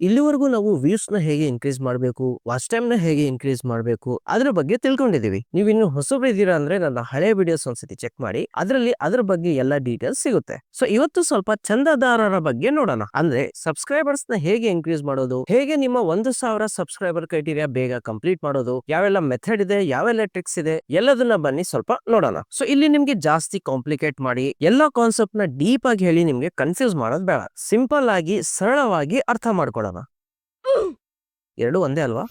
ಇಲ್ಲಿವರೆಗೂ ನಾವು ವ್ಯೂಸ್ನ ಹೇಗೆ ಇನ್ಕ್ರೀಸ್ ಮಾಡಬೇಕು, ವಾಚ್ ಟೈಮ್ನ ಹೇಗೆ ಇನ್ಕ್ರೀಸ್ ಮಾಡಬೇಕು, ಅದ್ರ ಬಗ್ಗೆ ತಿಳ್ಕೊಂಡಿದ್ದೀವಿ. ನೀವು ಇನ್ನು ಹೊಸಬ್ರು ಇದ್ದೀರಾ ಅಂದ್ರೆ ನನ್ನ ಹಳೆ ವಿಡಿಯೋಸ್ ಒಂದ್ಸತಿ ಚೆಕ್ ಮಾಡಿ, ಅದರಲ್ಲಿ ಅದ್ರ ಬಗ್ಗೆ ಎಲ್ಲ ಡೀಟೇಲ್ಸ್ ಸಿಗುತ್ತೆ. ಸೊ, ಇವತ್ತು ಸ್ವಲ್ಪ ಚಂದದಾರರ ಬಗ್ಗೆ ನೋಡೋಣ. ಅಂದ್ರೆ ಸಬ್ಸ್ಕ್ರೈಬರ್ಸ್ನ ಹೇಗೆ ಇನ್ಕ್ರೀಸ್ ಮಾಡೋದು, ಹೇಗೆ ನಿಮ್ಮ ಒಂದು ಸಾವಿರ ಸಬ್ಸ್ಕ್ರೈಬರ್ ಕ್ರೈಟೀರಿಯಾ ಬೇಗ ಕಂಪ್ಲೀಟ್ ಮಾಡೋದು, ಯಾವೆಲ್ಲ ಮೆಥಡ್ ಇದೆ, ಯಾವೆಲ್ಲ ಟ್ರಿಕ್ಸ್ ಇದೆ, ಎಲ್ಲದನ್ನ ಬನ್ನಿ ಸ್ವಲ್ಪ ನೋಡೋಣ. ಸೊ, ಇಲ್ಲಿ ನಿಮ್ಗೆ ಜಾಸ್ತಿ ಕಾಂಪ್ಲಿಕೇಟ್ ಮಾಡಿ, ಎಲ್ಲಾ ಕಾನ್ಸೆಪ್ಟ್ನ ಡೀಪ್ ಆಗಿ ಹೇಳಿ ನಿಮ್ಗೆ ಕನ್ಫ್ಯೂಸ್ ಮಾಡೋದು ಬೇಡ. ಸಿಂಪಲ್ ಆಗಿ ಸರಳವಾಗಿ ಅರ್ಥ ಮಾಡ್ಕೊಳ್ಳೋಣ ಎರಡು ಒಂದೇ ಅಲ್ವಾ?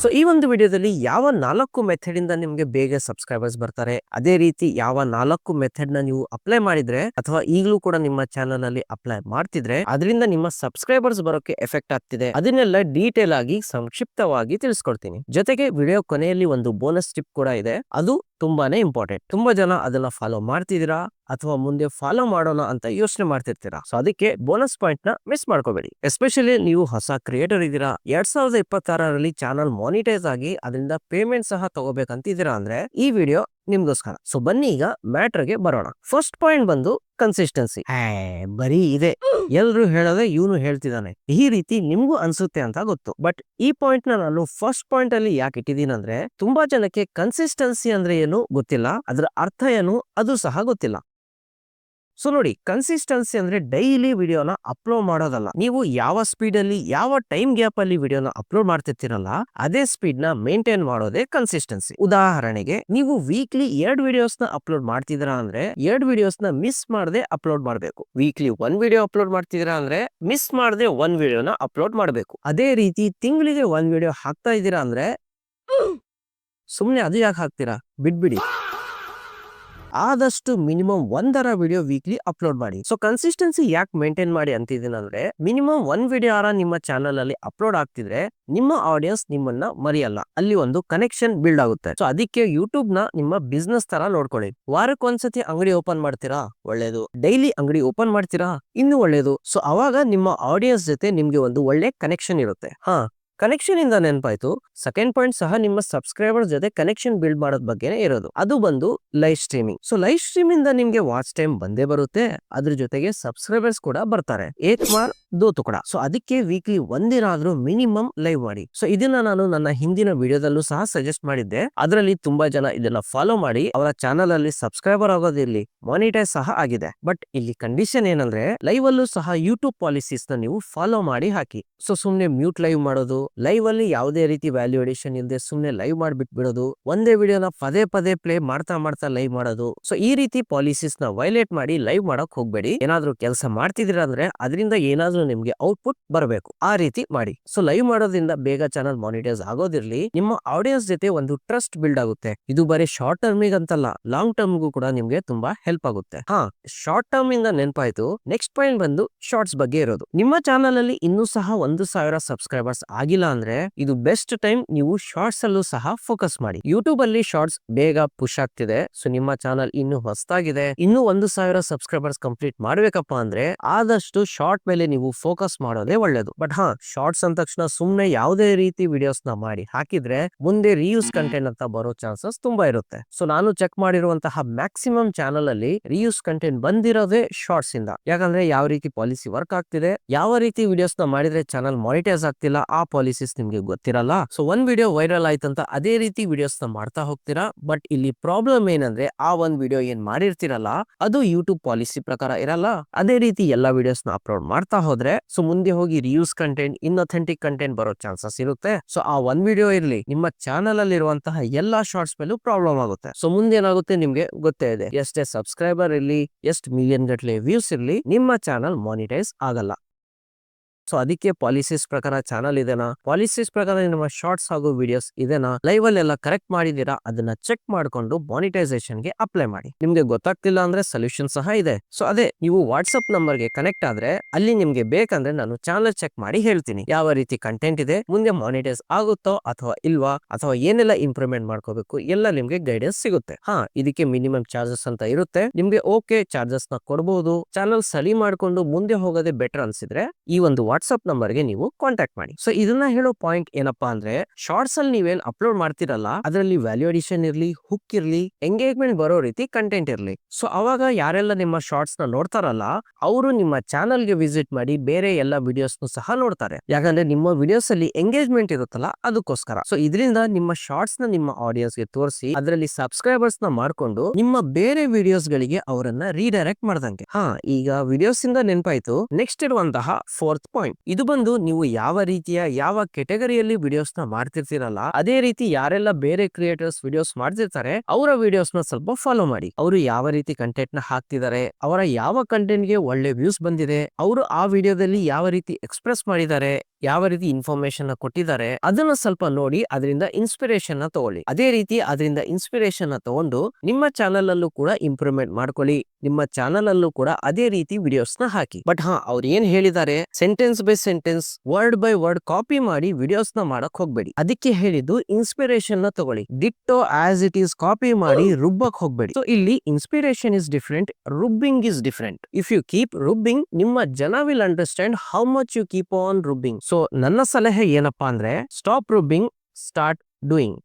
ಸೊ ಈ ಒಂದು ವಿಡಿಯೋದಲ್ಲಿ ಯಾವ ನಾಲ್ಕು ಮೆಥಡ್ ಇಂದ ನಿಮ್ಗೆ ಬೇಗ ಸಬ್ಸ್ಕ್ರೈಬರ್ಸ್ ಬರ್ತಾರೆ, ಅದೇ ರೀತಿ ಯಾವ ನಾಲ್ಕು ಮೆಥಡ್ನ ನೀವು ಅಪ್ಲೈ ಮಾಡಿದ್ರೆ ಅಥವಾ ಈಗಲೂ ಕೂಡ ನಿಮ್ಮ ಚಾನಲ್ ಅಲ್ಲಿ ಅಪ್ಲೈ ಮಾಡ್ತಿದ್ರೆ, ಅದರಿಂದ ನಿಮ್ಮ ಸಬ್ಸ್ಕ್ರೈಬರ್ಸ್ ಬರೋಕೆ ಎಫೆಕ್ಟ್ ಆಗ್ತಿದೆ. ಅದನ್ನೆಲ್ಲ ಡೀಟೇಲ್ ಆಗಿ ಸಂಕ್ಷಿಪ್ತವಾಗಿ ತಿಳಿಸ್ಕೊಡ್ತೀನಿ. ಜೊತೆಗೆ ವಿಡಿಯೋ ಕೊನೆಯಲ್ಲಿ ಒಂದು ಬೋನಸ್ ಟಿಪ್ ಕೂಡ ಇದೆ. ಅದು ತುಂಬಾನೇ ಇಂಪಾರ್ಟೆಂಟ್. ತುಂಬಾ ಜನ ಅದನ್ನ ಫಾಲೋ ಮಾಡ್ತಿದ್ದೀರಾ? ಅಥವಾ ಮುಂದೆ ಫಾಲೋ ಮಾಡೋಣ ಅಂತ ಯೋಚನೆ ಮಾಡ್ತಿರ್ತೀರಾ? ಸೊ, ಅದಕ್ಕೆ ಬೋನಸ್ ಪಾಯಿಂಟ್ನ ಮಿಸ್ ಮಾಡ್ಕೋಬೇಡಿ. ಎಸ್ಪೆಷಲಿ ನೀವು ಹೊಸ ಕ್ರಿಯೇಟರ್ ಇದ್ದೀರಾ? ಎರಡ್ ಸಾವಿರದ ಇಪ್ಪತ್ತಾರರಲ್ಲಿ ಚಾನಲ್ ಮಾನಿಟೈಸ್ ಆಗಿ ಅದರಿಂದ ಪೇಮೆಂಟ್ ಸಹ ತಗೋಬೇಕಂತಿದ್ದೀರಾ ಅಂದ್ರೆ ಈ ವಿಡಿಯೋ ನಿಮ್ಗೋಸ್ಕರ. ಸೊ ಬನ್ನಿ ಈಗ ಮ್ಯಾಟರ್ಗೆ ಬರೋಣ. ಫಸ್ಟ್ ಪಾಯಿಂಟ್ ಬಂದು ಕನ್ಸಿಸ್ಟೆನ್ಸಿ ಬರೀ ಇದೆ. ಎಲ್ರು ಹೇಳೋದೇ ಇವನು ಹೇಳ್ತಿದ್ದಾನೆ ಈ ರೀತಿ ನಿಮ್ಗೂ ಅನ್ಸುತ್ತೆ ಅಂತ ಗೊತ್ತು. ಬಟ್ ಈ ಪಾಯಿಂಟ್ನ ನಾನು ಫಸ್ಟ್ ಪಾಯಿಂಟ್ ಅಲ್ಲಿ ಯಾಕೆ ಇಟ್ಟಿದ್ದೀನಿ ಅಂದ್ರೆ, ತುಂಬಾ ಜನಕ್ಕೆ ಕನ್ಸಿಸ್ಟೆನ್ಸಿ ಅಂದ್ರೆ ಏನು ಗೊತ್ತಿಲ್ಲ. ಅದರ ಅರ್ಥ ಏನು, ಅದು ಸಹ ಗೊತ್ತಿಲ್ಲ. ಸೊ ನೋಡಿ ಕನ್ಸಿಸ್ಟೆನ್ಸಿ ಅಂದ್ರೆ ಡೈಲಿ ವಿಡಿಯೋನ ಅಪ್ಲೋಡ್ ಮಾಡೋದಲ್ಲ. ನೀವು ಯಾವ ಸ್ಪೀಡ್ ಅಲ್ಲಿ ಯಾವ ಟೈಮ್ ಗ್ಯಾಪ್ ಅಲ್ಲಿ ವಿಡಿಯೋನ ಅಪ್ಲೋಡ್ ಮಾಡ್ತಿರ್ತೀರಲ್ಲ, ಅದೇ ಸ್ಪೀಡ್ನ ಮೇಂಟೈನ್ ಮಾಡೋದೇ ಕನ್ಸಿಸ್ಟೆನ್ಸಿ ಉದಾಹರಣೆಗೆ, ನೀವು ವೀಕ್ಲಿ ಎರಡ್ ವಿಡಿಯೋಸ್ನ ಅಪ್ಲೋಡ್ ಮಾಡ್ತಿದ್ದೀರಾ ಅಂದ್ರೆ, ಎರಡ್ ವಿಡಿಯೋಸ್ನ ಮಿಸ್ ಮಾಡದೆ ಅಪ್ಲೋಡ್ ಮಾಡಬೇಕು. ವೀಕ್ಲಿ ಒನ್ ವಿಡಿಯೋ ಅಪ್ಲೋಡ್ ಮಾಡ್ತಿದ್ದೀರಾ ಅಂದ್ರೆ ಮಿಸ್ ಮಾಡದೆ ಒನ್ ವಿಡಿಯೋನ ಅಪ್ಲೋಡ್ ಮಾಡಬೇಕು. ಅದೇ ರೀತಿ ತಿಂಗಳಿಗೆ ಒಂದ್ ವಿಡಿಯೋ ಹಾಕ್ತಾ ಇದ್ದೀರಾ ಅಂದ್ರೆ, ಸುಮ್ನೆ ಅದು ಯಾಕೆ ಹಾಕ್ತೀರಾ? ಬಿಟ್ಬಿಡಿ ಆದಷ್ಟು ಮಿನಿಮಮ್ ಒಂದರ ವಿಡಿಯೋ ವೀಕ್ಲಿ ಅಪ್ಲೋಡ್ ಮಾಡಿ. ಸೊ ಕನ್ಸಿಸ್ಟೆನ್ಸಿ ಯಾಕೆ ಮೇಂಟೈನ್ ಮಾಡಿ ಅಂತಿದ್ದೀನಂದ್ರೆ ಮಿನಿಮಮ್ ಒನ್ ವಿಡಿಯೋ ಆರ ನಿಮ್ಮ ಚಾನಲ್ ಅಲ್ಲಿ ಅಪ್ಲೋಡ್ ಆಗ್ತಿದ್ರೆ, ನಿಮ್ಮ ಆಡಿಯನ್ಸ್ ನಿಮ್ಮನ್ನ ಮರೆಯಲ್ಲ. ಅಲ್ಲಿ ಒಂದು ಕನೆಕ್ಷನ್ ಬಿಲ್ಡ್ ಆಗುತ್ತೆ. ಸೊ ಅದಕ್ಕೆ ಯೂಟ್ಯೂಬ್ನ ನಿಮ್ಮ ಬಿಸ್ನೆಸ್ ತರ ನೋಡ್ಕೊಳ್ಳಿ. ವಾರಕ್ಕೆ ಒಂದ್ಸತಿ ಅಂಗಡಿ ಓಪನ್ ಮಾಡ್ತೀರಾ? ಒಳ್ಳೇದು. ಡೈಲಿ ಅಂಗಡಿ ಓಪನ್ ಮಾಡ್ತೀರಾ? ಇನ್ನು ಒಳ್ಳೇದು. ಸೊ ಅವಾಗ ನಿಮ್ಮ ಆಡಿಯನ್ಸ್ ಜೊತೆ ನಿಮ್ಗೆ ಒಂದು ಒಳ್ಳೆ ಕನೆಕ್ಷನ್ ಇರುತ್ತೆ. ಹಾ. ಕನೆಕ್ಷನ್ ಇಂದ ನೆನಪಾಯ್ತು. ಸೆಕೆಂಡ್ ಪಾಯಿಂಟ್ ಸಹ ನಿಮ್ಮ ಸಬ್ಸ್ಕ್ರೈಬರ್ ಜೊತೆ ಕನೆಕ್ಷನ್ ಬಿಲ್ಡ್ ಮಾಡೋದ್ ಬಗ್ಗೆನೇ ಇರೋದು. ಅದು ಬಂದು live streaming so live stream ಇಂದ ನಿಮ್ಗೆ ವಾಚ್ ಟೈಮ್ ಬಂದೇ ಬರುತ್ತೆ. ಅದ್ರ ಜೊತೆಗೆ ಸಬ್ಸ್ಕ್ರೈಬರ್ಸ್ ಕೂಡ ಬರ್ತಾರೆ. ಏಕ್ ಮಾರ್ ದೋತು ತುಕಡ ಸೊ ಅದಕ್ಕೆ ವೀಕ್ಲಿ ಒಂದಿನ ಆದ್ರೂ ಮಿನಿಮಮ್ ಲೈವ್ ಮಾಡಿ. ಸೊ ಇದನ್ನ ನಾನು ನನ್ನ ಹಿಂದಿನ ವಿಡಿಯೋದಲ್ಲೂ ಸಹ ಸಜೆಸ್ಟ್ ಮಾಡಿದ್ದೆ. ಅದರಲ್ಲಿ ತುಂಬಾ ಜನ ಇದನ್ನ ಫಾಲೋ ಮಾಡಿ, ಅವರ ಚಾನಲ್ ಅಲ್ಲಿ ಸಬ್ಸ್ಕ್ರೈಬರ್ ಆಗೋದಿರ್ಲಿ ಮಾನಿಟೈಸ್ ಸಹ ಆಗಿದೆ. ಬಟ್ ಇಲ್ಲಿ ಕಂಡೀಷನ್ ಏನಂದ್ರೆ ಲೈವ್ ಅಲ್ಲೂ ಸಹ ಯೂಟ್ಯೂಬ್ ಪಾಲಿಸೀಸ್ನ ನೀವು ಫಾಲೋ ಮಾಡಿ ಹಾಕಿ. ಸೊ ಸುಮ್ನೆ ಮ್ಯೂಟ್ ಲೈವ್ ಮಾಡೋದು ಲೈವ್ ಅಲ್ಲಿ ಯಾವುದೇ ರೀತಿ ವ್ಯಾಲ್ಯೂ ಇಲ್ಲದೆ ಸುಮ್ನೆ ಲೈವ್ ಮಾಡ್ಬಿಟ್ ಬಿಡೋದು, ಒಂದೇ ವಿಡಿಯೋನ ಪದೇ ಪದೇ ಪ್ಲೇ ಮಾಡ್ತಾ ಮಾಡ್ತಾ ಲೈವ್ ಮಾಡೋದು. ಸೊ ಈ ರೀತಿ ಪಾಲಿಸೀಸ್ನ ವೈಲೇಟ್ ಮಾಡಿ ಲೈವ್ ಮಾಡಕ್ ಹೋಗ್ಬೇಡಿ. ಏನಾದ್ರೂ ಕೆಲಸ ಮಾಡ್ತಿದೀರ ಅಂದ್ರೆ, ಅದರಿಂದ ಏನಾದ್ರೂ ನಿಮ್ಗೆ ಔಟ್ಪುಟ್ ಬರಬೇಕು. ಆ ರೀತಿ ಮಾಡಿ. ಸೊ, ಲೈವ್ ಮಾಡೋದ್ರಿಂದ ಬೇಗ ಚಾನಲ್ ಮಾನಿಟೈಸ್ ಆಗೋದಿರ್ಲಿ, ನಿಮ್ಮ ಆಡಿಯನ್ಸ್ ಜೊತೆ ಒಂದು ಟ್ರಸ್ಟ್ ಬಿಲ್ಡ್ ಆಗುತ್ತೆ. ಇದು ಬರೀ ಶಾರ್ಟ್ ಟರ್ಮಿಗ್ ಅಂತಲ್ಲ ಲಾಂಗ್ ಟರ್ಮ್ಗೂ ಕೂಡ ನಿಮ್ಗೆ ತುಂಬಾ ಹೆಲ್ಪ್ ಆಗುತ್ತೆ. ಹಾ, ಶಾರ್ಟ್ ಟರ್ಮ್ ಇಂದ ನೆನಪಾಯ್ತು. ನೆಕ್ಸ್ಟ್ ಪಾಯಿಂಟ್ ಬಂದು ಶಾರ್ಟ್ಸ್ ಬಗ್ಗೆ ಇರೋದು. ನಿಮ್ಮ ಚಾನಲ್ ಅಲ್ಲಿ ಇನ್ನೂ ಸಹ ಒಂದು ಸಾವಿರ ಸಬ್ಸ್ಕ್ರೈಬರ್ಸ್ ಆಗಿಲ್ಲ ಅಂದ್ರೆ, ಇದು ಬೆಸ್ಟ್ ಟೈಮ್ ನೀವು ಶಾರ್ಟ್ಸ್ ಅಲ್ಲೂ ಸಹ ಫೋಕಸ್ ಮಾಡಿ. ಯೂಟ್ಯೂಬ್ ಅಲ್ಲಿ ಶಾರ್ಟ್ಸ್ ಬೇಗ ಪುಷ್ ಆಗ್ತಿದೆ. ಸೊ, ನಿಮ್ಮ ಚಾನಲ್ ಇನ್ನು ಹೊಸದಾಗಿದೆ. ಇನ್ನು ಒಂದು ಸಾವಿರ ಸಬ್ಸ್ಕ್ರೈಬರ್ಸ್ ಕಂಪ್ಲೀಟ್ ಮಾಡ್ಬೇಕಪ್ಪ ಅಂದ್ರೆ, ಆದಷ್ಟು ಶಾರ್ಟ್ ಮೇಲೆ ನೀವು ಫೋಕಸ್ ಮಾಡೋದೇ ಒಳ್ಳೇದು. ಬಟ್ ಹಾ ಶಾರ್ಟ್ಸ್ ಅಂದ ತಕ್ಷಣ ಸುಮ್ನೆ ಯಾವುದೇ ರೀತಿ ವಿಡಿಯೋಸ್ನ ಮಾಡಿ ಹಾಕಿದ್ರೆ ಮುಂದೆ ರೀಯೂಸ್ ಕಂಟೆಂಟ್ ಅಂತ ಬರೋ ಚಾನ್ಸಸ್ ತುಂಬಾ ಇರುತ್ತೆ. ಸೊ ನಾನು ಚೆಕ್ ಮಾಡಿರುವಂತಹ ಮ್ಯಾಕ್ಸಿಮಮ್ ಚಾನಲ್ ಅಲ್ಲಿ ರೀಯೂಸ್ ಕಂಟೆಂಟ್ ಬಂದಿರೋದೇ ಶಾರ್ಟ್ಸ್ ಇಂದ. ಯಾಕಂದ್ರೆ ಯಾವ ರೀತಿ ಪಾಲಿಸಿ ವರ್ಕ್ ಆಗ್ತಿದೆ, ಯಾವ ರೀತಿ ವಿಡಿಯೋಸ್ನ ಮಾಡಿದ್ರೆ ಚಾನಲ್ ಮಾನಿಟೈಸ್ ಆಗ್ತಿಲ್ಲ, ಆ ಪಾಲಿಸೀಸ್ ನಿಮ್ಗೆ ಗೊತ್ತಿರಲ್ಲ. ಸೊ ಒಂದ್ ವಿಡಿಯೋ ವೈರಲ್ ಆಯ್ತಂತ ಅದೇ ರೀತಿ ವಿಡಿಯೋಸ್ನ ಮಾಡ್ತಾ ಹೋಗ್ತೀರಾ. ಬಟ್ ಇಲ್ಲಿ ಪ್ರಾಬ್ಲಮ್ ಏನಂದ್ರೆ ಆ ಒಂದ್ ವಿಡಿಯೋ ಏನ್ ಮಾಡಿರ್ತೀರಲ್ಲ, ಅದು ಯೂಟ್ಯೂಬ್ ಪಾಲಿಸಿ ಪ್ರಕಾರ ಇರಲ್ಲ. ಅದೇ ರೀತಿ ಎಲ್ಲಾ ವಿಡಿಯೋಸ್ನ ಅಪ್ಲೋಡ್ ಮಾಡ್ತಾ ಹೋದ್ರೆ ಸೊ ಮುಂದೆ ಹೋಗಿ reuse content in inauthentic content ಬರೋ ಚಾನ್ಸಸ್ ಇರುತ್ತೆ. ಸೊ ಆ ಒನ್ ವಿಡಿಯೋ ಇರ್ಲಿ, ನಿಮ್ಮ ಚಾನಲ್ ಅಲ್ಲಿ ಇರುವಂತಹ ಎಲ್ಲಾ ಶಾರ್ಟ್ಸ್ ಮೇಲೂ ಪ್ರಾಬ್ಲಮ್ ಆಗುತ್ತೆ. ಸೊ ಮುಂದೆ ಏನಾಗುತ್ತೆ ನಿಮ್ಗೆ ಗೊತ್ತೇ ಇದೆ. ಎಷ್ಟೇ ಸಬ್ಸ್ಕ್ರೈಬರ್ ಇರಲಿ, ಎಷ್ಟು ಮಿಲಿಯನ್ ಗಟ್ಲೆ ವ್ಯೂಸ್ ಇರಲಿ, ನಿಮ್ಮ ಚಾನಲ್ ಮಾನಿಟೈಸ್ ಆಗಲ್ಲ. ಸೊ ಅದಕ್ಕೆ ಪಾಲಿಸೀಸ್ ಪ್ರಕಾರ ಚಾನಲ್ ಇದೆನಾ? ಪಾಲಿಸೀಸ್ ಪ್ರಕಾರ ನಿಮ್ಮ ಶಾರ್ಟ್ಸ್ ಹಾಗೂ ವಿಡಿಯೋಸ್ ಇದೆನಾ? ಲೈವ್ ಎಲ್ಲ ಕರೆಕ್ಟ್ ಮಾಡಿದೀರಾ? ಅದನ್ನ ಚೆಕ್ ಮಾಡ್ಕೊಂಡು ಮಾನಿಟೈಸೇಷನ್ಗೆ ಅಪ್ಲೈ ಮಾಡಿ. ನಿಮ್ಗೆ ಗೊತ್ತಾಗ್ತಿಲ್ಲ ಅಂದ್ರೆ ಸೊಲ್ಯೂಷನ್ ಸಹ ಇದೆ. ಸೊ ಅದೇ, ನೀವು ವಾಟ್ಸ್ಆಪ್ ನಂಬರ್ಗೆ ಕನೆಕ್ಟ್ ಆದ್ರೆ ಅಲ್ಲಿ ನಿಮ್ಗೆ ಬೇಕಂದ್ರೆ ನಾನು ಚಾನಲ್ ಚೆಕ್ ಮಾಡಿ ಹೇಳ್ತೀನಿ. ಯಾವ ರೀತಿ ಕಂಟೆಂಟ್ ಇದೆ, ಮುಂದೆ ಮಾನಿಟೈಸ್ ಆಗುತ್ತೋ ಅಥವಾ ಇಲ್ವಾ, ಅಥವಾ ಏನೆಲ್ಲ ಇಂಪ್ರೂವ್ಮೆಂಟ್ ಮಾಡ್ಕೋಬೇಕು, ಎಲ್ಲ ನಿಮ್ಗೆ ಗೈಡೆನ್ಸ್ ಸಿಗುತ್ತೆ. ಹಾ, ಇದಕ್ಕೆ ಮಿನಿಮಮ್ ಚಾರ್ಜಸ್ ಅಂತ ಇರುತ್ತೆ. ನಿಮ್ಗೆ ಓಕೆ ಚಾರ್ಜಸ್ನ ಕೊಡಬಹುದು ಚಾನಲ್ ಸರಿ ಮಾಡ್ಕೊಂಡು ಮುಂದೆ ಹೋಗೋದೇ ಬೆಟರ್ ಅನ್ಸಿದ್ರೆ ಈ ಒಂದು ನಂಬರ್ಗೆ ನೀವು ಕಾಂಟ್ಯಾಕ್ಟ್ ಮಾಡಿ. ಸೊ ಇದನ್ನ ಹೇಳೋ ಪಾಯಿಂಟ್ ಏನಪ್ಪಾ ಅಂದ್ರೆ ಶಾರ್ಟ್ಸ್ ಅಲ್ಲಿ ನೀವೇನ್ ಅಪ್ಲೋಡ್ ಮಾಡ್ತಿರಲ್ಲ, ಅದರಲ್ಲಿ ವ್ಯಾಲ್ಯೂ ಅಡಿಷನ್ ಇರ್ಲಿ ಹುಕ್ ಇರ್ಲಿ ಎಂಗೇಜ್ಮೆಂಟ್ ಬರೋ ರೀತಿ ಕಂಟೆಂಟ್ ಇರ್ಲಿ. ಸೊ ಅವಾಗ ಯಾರೆಲ್ಲ ನಿಮ್ಮ ಶಾರ್ಟ್ಸ್ನ ನೋಡ್ತಾರಲ್ಲ, ಅವರು ನಿಮ್ಮ ಚಾನಲ್ಗೆ ವಿಸಿಟ್ ಮಾಡಿ ಬೇರೆ ಎಲ್ಲ ವಿಡಿಯೋಸ್ ಸಹ ನೋಡ್ತಾರೆ. ಯಾಕಂದ್ರೆ ನಿಮ್ಮ ವಿಡಿಯೋಸ್ ಅಲ್ಲಿ ಎಂಗೇಜ್ಮೆಂಟ್ ಇರುತ್ತಲ್ಲ, ಅದಕ್ಕೋಸ್ಕರ. ಸೊ ಇದರಿಂದ ನಿಮ್ಮ ಶಾರ್ಟ್ಸ್ನ ನಿಮ್ಮ ಆಡಿಯನ್ಸ್ಗೆ ತೋರಿಸಿ, ಅದರಲ್ಲಿ ಸಬ್ಸ್ಕ್ರೈಬರ್ಸ್ನ ಮಾಡ್ಕೊಂಡು, ನಿಮ್ಮ ಬೇರೆ ವಿಡಿಯೋಸ್ ಗಳಿಗೆ ಅವರನ್ನ ರೀಡೈರೆಕ್ಟ್ ಮಾಡ್ದಂಗೆ. ಹಾ, ಈಗ ವಿಡಿಯೋಸ್ ಇಂದ ನೆನಪಾಯ್ತು. ನೆಕ್ಸ್ಟ್ ಇರುವಂತಹ ಫೋರ್ತ್ ಪಾಯಿಂಟ್ ಇದು ಬಂದು ನೀವು ಯಾವ ರೀತಿಯ, ಯಾವ ಕೆಟಗರಿಯಲ್ಲಿ ವಿಡಿಯೋಸ್ನ ಮಾಡ್ತಿರ್ತೀರಲ್ಲ, ಅದೇ ರೀತಿ ಯಾರೆಲ್ಲ ಬೇರೆ ಕ್ರಿಯೇಟರ್ಸ್ ವಿಡಿಯೋಸ್ ಮಾಡ್ತಿರ್ತಾರೆ, ಅವರ ವಿಡಿಯೋಸ್ನ ಸ್ವಲ್ಪ ಫಾಲೋ ಮಾಡಿ. ಅವರು ಯಾವ ರೀತಿ ಕಂಟೆಂಟ್ನ ಹಾಕ್ತಿದ್ದಾರೆ, ಅವರ ಯಾವ ಕಂಟೆಂಟ್ಗೆ ಒಳ್ಳೆ ವ್ಯೂಸ್ ಬಂದಿದೆ, ಅವರು ಆ ವಿಡಿಯೋದಲ್ಲಿ ಯಾವ ರೀತಿ ಎಕ್ಸ್ಪ್ರೆಸ್ ಮಾಡಿದ್ದಾರೆ ಯಾವ ರೀತಿ ಇನ್ಫಾರ್ಮೇಶನ್ ಕೊಟ್ಟಿದ್ದಾರೆ, ಅದನ್ನ ಸ್ವಲ್ಪ ನೋಡಿ ಅದರಿಂದ ಇನ್ಸ್ಪಿರೇಷನ್ನ ತಗೊಳ್ಳಿ. ಅದೇ ರೀತಿ ಅದರಿಂದ ಇನ್ಸ್ಪಿರೇಷನ್ನ ತಗೊಂಡು ನಿಮ್ಮ ಚಾನಲ್ ಅಲ್ಲೂ ಕೂಡ ಇಂಪ್ರೂವ್ಮೆಂಟ್ ಮಾಡ್ಕೊಳ್ಳಿ. ನಿಮ್ಮ ಚಾನಲ್ ಅಲ್ಲೂ ಕೂಡ ಅದೇ ರೀತಿ ವಿಡಿಯೋಸ್ನ ಹಾಕಿ. ಬಟ್ ಹಾ, ಅವ್ರು ಏನ್ ಹೇಳಿದ್ದಾರೆ sentence by sentence word by word copy ಮಾಡಿ ವಿಡಿಯೋಸ್ನ ಮಾಡಕ್ ಹೋಗ್ಬೇಡಿ. ಅದಕ್ಕೆ ಹೇಳಿದ್ದು ಇನ್ಸ್ಪಿರೇಷನ್ನ ತಗೊಳ್ಳಿ. Ditto as it is copy ಮಾಡಿ ರುಬ್ಬಕ್ ಹೋಗ್ಬೇಡಿ. ಸೊ ಇಲ್ಲಿ inspiration is different ರುಬ್ಬಿಂಗ್ is different if you keep ರುಬ್ಬಿಂಗ್ ನಿಮ್ಮ ಜನ will understand how much you keep on ರುಬ್ಬಿಂಗ್ so ನನ್ನ ಸಲಹೆ ಏನಪ್ಪಾ ಅಂದ್ರೆ stop ರೂಬಿಂಗ್ start doing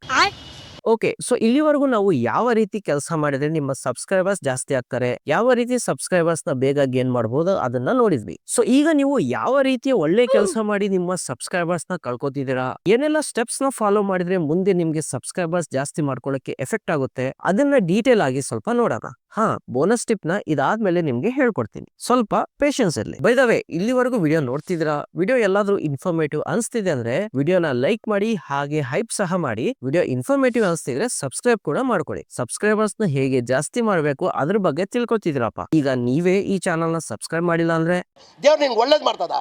okay so ಇಲ್ಲಿವರೆಗೂ ನಾವು ಯಾವ ರೀತಿ ಕೆಲಸ ಮಾಡಿದ್ರೆ ನಿಮ್ಮ ಸಬ್ಸ್ಕ್ರೈಬರ್ಸ್ ಜಾಸ್ತಿ ಆಗ್ತಾರೆ ಯಾವ ರೀತಿ ಸಬ್ಸ್ಕ್ರೈಬರ್ಸ್ನ ಬೇಗ ಗೇನ್ ಮಾಡಬಹುದು ಅದನ್ನ ನೋಡಿದ್ವಿ. ಸೊ ಈಗ ನೀವು ಯಾವ ರೀತಿಯ ಒಳ್ಳೆ ಕೆಲಸ ಮಾಡಿ ನಿಮ್ಮ ಸಬ್ಸ್ಕ್ರೈಬರ್ಸ್ನ ಕಳ್ಕೊತಿದ್ದೀರಾ? ಏನೆಲ್ಲ ಸ್ಟೆಪ್ಸ್ನ ಫಾಲೋ ಮಾಡಿದ್ರೆ ಮುಂದೆ ನಿಮ್ಗೆ ಸಬ್ಸ್ಕ್ರೈಬರ್ಸ್ ಜಾಸ್ತಿ ಮಾಡ್ಕೊಳ್ಳಕ್ಕೆ ಎಫೆಕ್ಟ್ ಆಗುತ್ತೆ? ಅದನ್ನ ಡೀಟೇಲ್ ಆಗಿ ಸ್ವಲ್ಪ ನೋಡೋಣ. ಹಾ ಬೋನಸ್ ಟಿಪ್ನ ಇದಾದ್ಮೇಲೆ ನಿಮ್ಗೆ ಹೇಳ್ಕೊಡ್ತೀನಿ. ಸ್ವಲ್ಪ ಪೇಷನ್ಸ್ ಇರ್ಲಿ. ಬೈದವೆ ಇಲ್ಲಿವರೆಗೂ ವಿಡಿಯೋ ನೋಡ್ತಿದ್ರಾ ವಿಡಿಯೋ ಎಲ್ಲಾದ್ರೂ ಇನ್ಫಾರ್ಮೇಟಿವ್ ಅನ್ಸ್ತಿದೆ ಅಂದ್ರೆ ವಿಡಿಯೋನ ಲೈಕ್ ಮಾಡಿ, ಹಾಗೆ ಹೈಪ್ ಸಹ ಮಾಡಿ. ವಿಡಿಯೋ ಇನ್ಫಾರ್ಮೇಟಿವ್ ಅನ್ಸ್ತಿದ್ರೆ ಸಬ್ಸ್ಕ್ರೈಬ್ ಕೂಡ ಮಾಡ್ಕೊಳ್ಳಿ. ಸಬ್ಸ್ಕ್ರೈಬರ್ಸ್ನ ಹೇಗೆ ಜಾಸ್ತಿ ಮಾಡ್ಬೇಕು ಅದ್ರ ಬಗ್ಗೆ ತಿಳ್ಕೊತಿದ್ರಪ್ಪ ಈಗ ನೀವೇ ಈ ಚಾನಲ್ನ ಸಬ್ಸ್ಕ್ರೈಬ್ ಮಾಡಿಲ್ಲ ಅಂದ್ರೆ? ಒಳ್ಳೇದ್ ಮಾಡ್ತದ?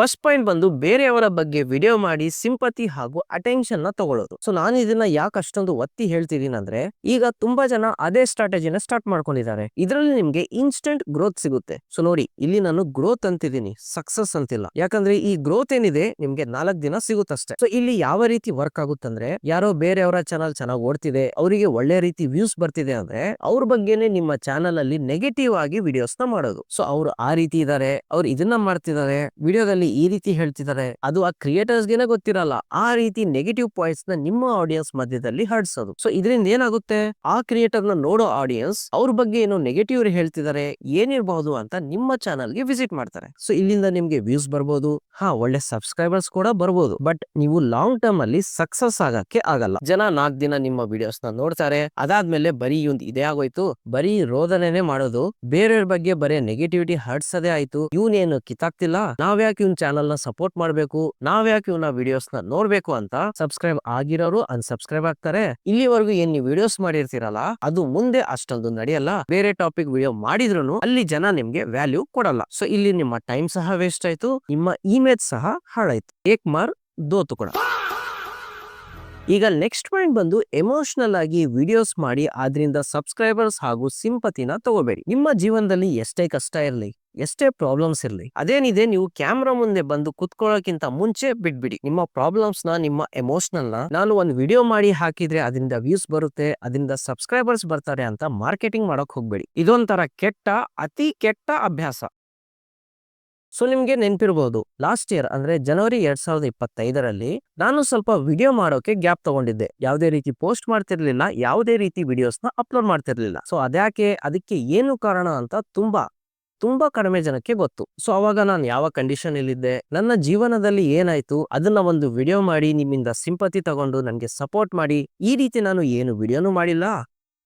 ಫಸ್ಟ್ ಪಾಯಿಂಟ್ ಬಂದು ಬೇರೆಯವರ ಬಗ್ಗೆ ವಿಡಿಯೋ ಮಾಡಿ ಸಿಂಪತಿ ಹಾಗೂ ಅಟೆನ್ಷನ್ನ ತಗೊಳ್ಳೋದು ಸೊ ನಾನು ಇದನ್ನ ಯಾಕೆ ಅಷ್ಟೊಂದು ಒತ್ತಿ ಹೇಳ್ತಿದ್ದೀನಿ ಅಂದ್ರೆ, ಈಗ ತುಂಬಾ ಜನ ಅದೇ ಸ್ಟ್ರಾಟಜಿನ ಸ್ಟಾರ್ಟ್ ಮಾಡ್ಕೊಂಡಿದ್ದಾರೆ. ಇದರಲ್ಲಿ ನಿಮ್ಗೆ ಇನ್ಸ್ಟೆಂಟ್ ಗ್ರೋತ್ ಸಿಗುತ್ತೆ. ಸೊ ನೋಡಿ, ಇಲ್ಲಿ ನಾನು ಗ್ರೋತ್ ಅಂತಿದ್ದೀನಿ ಸಕ್ಸಸ್ ಅಂತಿಲ್ಲ. ಯಾಕಂದ್ರೆ ಈ ಗ್ರೋತ್ ಏನಿದೆ, ನಿಮ್ಗೆ ನಾಲ್ಕ್ ದಿನ ಸಿಗುತ್ತಷ್ಟೇ. ಸೊ ಇಲ್ಲಿ ಯಾವ ರೀತಿ ವರ್ಕ್ ಆಗುತ್ತಂದ್ರೆ ಯಾರೋ ಬೇರೆಯವರ ಚಾನಲ್ ಚೆನ್ನಾಗಿ ಓಡ್ತಿದೆ, ಅವರಿಗೆ ಒಳ್ಳೆ ರೀತಿ ವ್ಯೂಸ್ ಬರ್ತಿದೆ ಅಂದ್ರೆ, ಅವ್ರ ಬಗ್ಗೆನೆ ನಿಮ್ಮ ಚಾನಲ್ ಅಲ್ಲಿ ನೆಗೆಟಿವ್ ಆಗಿ ವಿಡಿಯೋಸ್ನ ಮಾಡೋದು. ಸೊ ಅವ್ರು ಆ ರೀತಿ ಇದಾರೆ, ಅವ್ರು ಇದನ್ನ ಮಾಡ್ತಿದ್ದಾರೆ. ವಿಡಿಯೋದಲ್ಲಿ ಈ ರೀತಿ ಹೇಳ್ತಿದ್ದಾರೆ. ಅದು ಆ ಕ್ರಿಯೇಟರ್ಸ್ ಗೆನೆ ಗೊತ್ತಿರಲ್ಲ. ಆ ರೀತಿ ನೆಗೆಟಿವ್ ಪಾಯಿಂಟ್ಸ್ನ ನಿಮ್ಮ ಆಡಿಯನ್ಸ್ ಮಧ್ಯದಲ್ಲಿ ಹಡ್ಸೋದು ಸೊ ಇದರಿಂದ ಏನಾಗುತ್ತೆ? ಆ ಕ್ರಿಯೇಟರ್ನ ನೋಡೋ ಆಡಿಯನ್ಸ್ ಅವ್ರ ಬಗ್ಗೆ ಏನೋ ನೆಗೆಟಿವ್ ಹೇಳ್ತಿದ್ದಾರೆ. ಏನಿರಬಹುದು ಅಂತ ನಿಮ್ಮ ಚಾನಲ್ಗೆ ವಿಸಿಟ್ ಮಾಡ್ತಾರೆ. ಸೊ ಇಲ್ಲಿಂದ ನಿಮ್ಗೆ ವ್ಯೂಸ್ ಬರ್ಬೋದು. ಹಾ, ಒಳ್ಳೆ ಸಬ್ಸ್ಕ್ರೈಬರ್ಸ್ ಕೂಡ ಬರ್ಬೋದು. ಬಟ್ ನೀವು ಲಾಂಗ್ ಟರ್ಮ್ ಅಲ್ಲಿ ಸಕ್ಸಸ್ ಆಗಕ್ಕೆ ಆಗಲ್ಲ. ಜನ ನಾಲ್ಕು ದಿನ ನಿಮ್ಮ ವಿಡಿಯೋಸ್ನ ನೋಡ್ತಾರೆ. ಅದಾದ್ಮೇಲೆ ಬರೀ ಒಂದು ಇದೇ ಆಗೋಯ್ತು. ಬರೀ ರೋದನೆನೆ ಮಾಡೋದು. ಬೇರೆಯವ್ರ ಬಗ್ಗೆ ಬರೀ ನೆಗೆಟಿವಿಟಿ ಹರ್ಡ್ಸದೇ ಆಯ್ತು. ಇವನೇನು ಕಿತ್ತಾಕ್ತಿಲ್ಲ? ನಾವ್ಯಾಕೆ ಇವ್ನ ಚಾನಲ್ನ ಸಪೋರ್ಟ್ ಮಾಡ್ಬೇಕು. ನಾವ್ಯಾಕೆ ಇವನ್ನ ವಿಡಿಯೋಸ್ನ ನೋಡ್ಬೇಕು ಅಂತ ಸಬ್ಸ್ಕ್ರೈಬ್ ಆಗಿರೋರು ಅನ್ಸಬ್ಸ್ಕ್ರೈಬ್ ಆಗ್ತಾರೆ. ಇಲ್ಲಿವರೆಗೂ ಏನ್ ನೀವು ವಿಡಿಯೋಸ್ ಮಾಡಿರ್ತೀರಲ್ಲ, ಅದು ಮುಂದೆ ಅಷ್ಟೊಂದು ನಡೆಯಲ್ಲ. ಬೇರೆ ಟಾಪಿಕ್ ವಿಡಿಯೋ ಮಾಡಿದ್ರು ಅಲ್ಲಿ ಜನ ನಿಮ್ಗೆ ವ್ಯಾಲ್ಯೂ ಕೊಡಲ್ಲ. ಸೊ ಇಲ್ಲಿ ನಿಮ್ಮ ಟೈಮ್ ಸಹ ವೇಸ್ಟ್ ಆಯ್ತು, ನಿಮ್ಮ ಇಮೇಜ್ ಸಹ ಹಾಳಾಯ್ತು. ಏಕ್ ಮಾರ್ ದೋತು ಕೂಡ. ಈಗ ನೆಕ್ಸ್ಟ್ ಪಾಯಿಂಟ್ ಬಂದು ಎಮೋಷನಲ್ ಆಗಿ ವಿಡಿಯೋಸ್ ಮಾಡಿ ಅದರಿಂದ ಸಬ್ಸ್ಕ್ರೈಬರ್ಸ್ ಹಾಗೂ ಸಿಂಪತಿನ ತಗೋಬೇಡಿ. ನಿಮ್ಮ ಜೀವನದಲ್ಲಿ ಎಷ್ಟೇ ಕಷ್ಟ ಇರಲಿ, ಎಷ್ಟೇ ಪ್ರಾಬ್ಲಮ್ಸ್ ಇರಲಿ, ಅದೇನಿದೆ ನೀವು ಕ್ಯಾಮ್ರಾ ಮುಂದೆ ಬಂದು ಕುತ್ಕೊಳ್ಳೋಕ್ಕಿಂತ ಮುಂಚೆ ಬಿಟ್ಬಿಡಿ. ನಿಮ್ಮ ಪ್ರಾಬ್ಲಮ್ಸ್ನ, ನಿಮ್ಮ ಎಮೋಷನಲ್ನ ನಾನು ಒಂದು ವಿಡಿಯೋ ಮಾಡಿ ಹಾಕಿದ್ರೆ ಅದರಿಂದ ವ್ಯೂಸ್ ಬರುತ್ತೆ, ಅದರಿಂದ ಸಬ್ಸ್ಕ್ರೈಬರ್ಸ್ ಬರ್ತಾರೆ ಅಂತ ಮಾರ್ಕೆಟಿಂಗ್ ಮಾಡೋಕ್ ಹೋಗ್ಬೇಡಿ. ಇದೊಂಥರ ಕೆಟ್ಟ, ಅತಿ ಕೆಟ್ಟ ಅಭ್ಯಾಸ. ಸೊ ನಿಮ್ಗೆ ನೆನ್ಪಿರ್ಬೋದು ಲಾಸ್ಟ್ ಇಯರ್ ಅಂದ್ರೆ ಜನವರಿ ಎರಡ್ ಸಾವಿರದ ಇಪ್ಪತ್ತೈದರಲ್ಲಿ ನಾನು ಸ್ವಲ್ಪ ವಿಡಿಯೋ ಮಾಡೋಕೆ ಗ್ಯಾಪ್ ತಗೊಂಡಿದ್ದೆ. ಯಾವುದೇ ರೀತಿ ಪೋಸ್ಟ್ ಮಾಡ್ತಿರ್ಲಿಲ್ಲ, ಯಾವುದೇ ರೀತಿ ವಿಡಿಯೋಸ್ನ ಅಪ್ಲೋಡ್ ಮಾಡ್ತಿರ್ಲಿಲ್ಲ. ಸೊ ಅದ್ಯಾಕೆ, ಅದಕ್ಕೆ ಏನು ಕಾರಣ ಅಂತ ತುಂಬಾ ತುಂಬಾ ಕಡಿಮೆ ಜನಕ್ಕೆ ಗೊತ್ತು. ಸೊ ಅವಾಗ ನಾನು ಯಾವ ಕಂಡೀಷನ್ ಇಲ್ಲಿದ್ದೆ, ನನ್ನ ಜೀವನದಲ್ಲಿ ಏನಾಯ್ತು, ಅದನ್ನ ಒಂದು ವಿಡಿಯೋ ಮಾಡಿ, ನಿಮ್ಮಿಂದ ಸಿಂಪತಿ ತಗೊಂಡು ನನಗೆ ಸಪೋರ್ಟ್ ಮಾಡಿ, ಈ ರೀತಿ ನಾನು ಏನು ವಿಡಿಯೋನು ಮಾಡಿಲ್ಲ,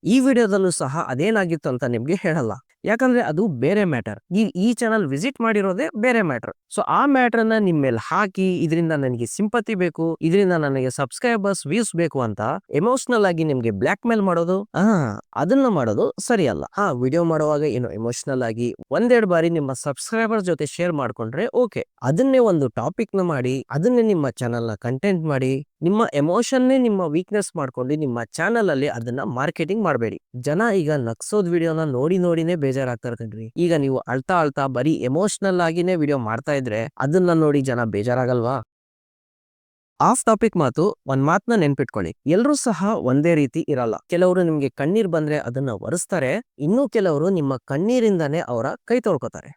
ಈ ವಿಡಿಯೋದಲ್ಲೂ ಸಹ ಅದೇನಾಗಿತ್ತು ಅಂತ ನಿಮ್ಗೆ ಹೇಳಲ್ಲ. ಯಾಕಂದ್ರೆ ಅದು ಬೇರೆ ಮ್ಯಾಟರ್. ಈ ಈ ಚಾನಲ್ ವಿಸಿಟ್ ಮಾಡಿರೋದೇ ಬೇರೆ ಮ್ಯಾಟರ್. ಸೊ ಆ ಮ್ಯಾಟರ್ನ ನಿಮ್ ಮೇಲೆ ಹಾಕಿ, ಇದರಿಂದ ನನಗೆ ಸಿಂಪತಿ ಬೇಕು, ಇದರಿಂದ ನನಗೆ ಸಬ್ಸ್ಕ್ರೈಬರ್ಸ್ ವ್ಯೂಸ್ ಬೇಕು ಅಂತ ಎಮೋಷನಲ್ ಆಗಿ ನಿಮ್ಗೆ ಬ್ಲಾಕ್ ಮೇಲ್ ಮಾಡೋದು ಅದನ್ನ ಮಾಡೋದು ಸರಿಯಲ್ಲ. ಹಾ ವಿಡಿಯೋ ಮಾಡುವಾಗ ಏನು ಎಮೋಷನಲ್ ಆಗಿ ಒಂದೆರಡು ಬಾರಿ ನಿಮ್ಮ ಸಬ್ಸ್ಕ್ರೈಬರ್ ಜೊತೆ ಶೇರ್ ಮಾಡ್ಕೊಂಡ್ರೆ ಓಕೆ ಅದನ್ನೇ ಒಂದು ಟಾಪಿಕ್ನ ಮಾಡಿ, ಅದನ್ನೇ ನಿಮ್ಮ ಚಾನಲ್ನ ಕಂಟೆಂಟ್ ಮಾಡಿ ನಿಮ್ಮ ಎಮೋಷನ್ನೇ ನಿಮ್ಮ ವೀಕ್ನೆಸ್ ಮಾಡ್ಕೊಂಡು ನಿಮ್ಮ ಚಾನಲಲ್ಲಿ ಅದನ್ನ ಮಾರ್ಕೆಟಿಂಗ್ ಮಾಡಬೇಡಿ. ಜನ ಈಗ ನಗ್ಸೋದ್ ವಿಡಿಯೋನ ನೋಡಿ ನೋಡಿನೇ ಬೇಜಾರಾಗ್ತಾರೆ ಕಣ್ರಿ ಈಗ ನೀವು ಅಳ್ತಾ ಅಳ್ತಾ ಬರೀ ಎಮೋಷನಲ್ ಆಗಿನೇ ವಿಡಿಯೋ ಮಾಡ್ತಾ ಇದ್ರೆ ಅದನ್ನ ನೋಡಿ ಜನ ಬೇಜಾರಾಗಲ್ವಾ? ಆಫ್ ಟಾಪಿಕ್ ಮಾತು ಒಂದ್ ಮಾತನ್ನ ನೆನ್ಪಿಟ್ಕೊಳ್ಳಿ. ಎಲ್ರೂ ಸಹ ಒಂದೇ ರೀತಿ ಇರಲ್ಲ. ಕೆಲವರು ನಿಮ್ಗೆ ಕಣ್ಣೀರ್ ಬಂದ್ರೆ ಅದನ್ನ ಒರೆಸ್ತಾರೆ. ಇನ್ನು ಕೆಲವರು ನಿಮ್ಮ ಕಣ್ಣೀರಿಂದಾನೇ ಅವರ ಕೈ ತೊಳ್ಕೊತಾರೆ.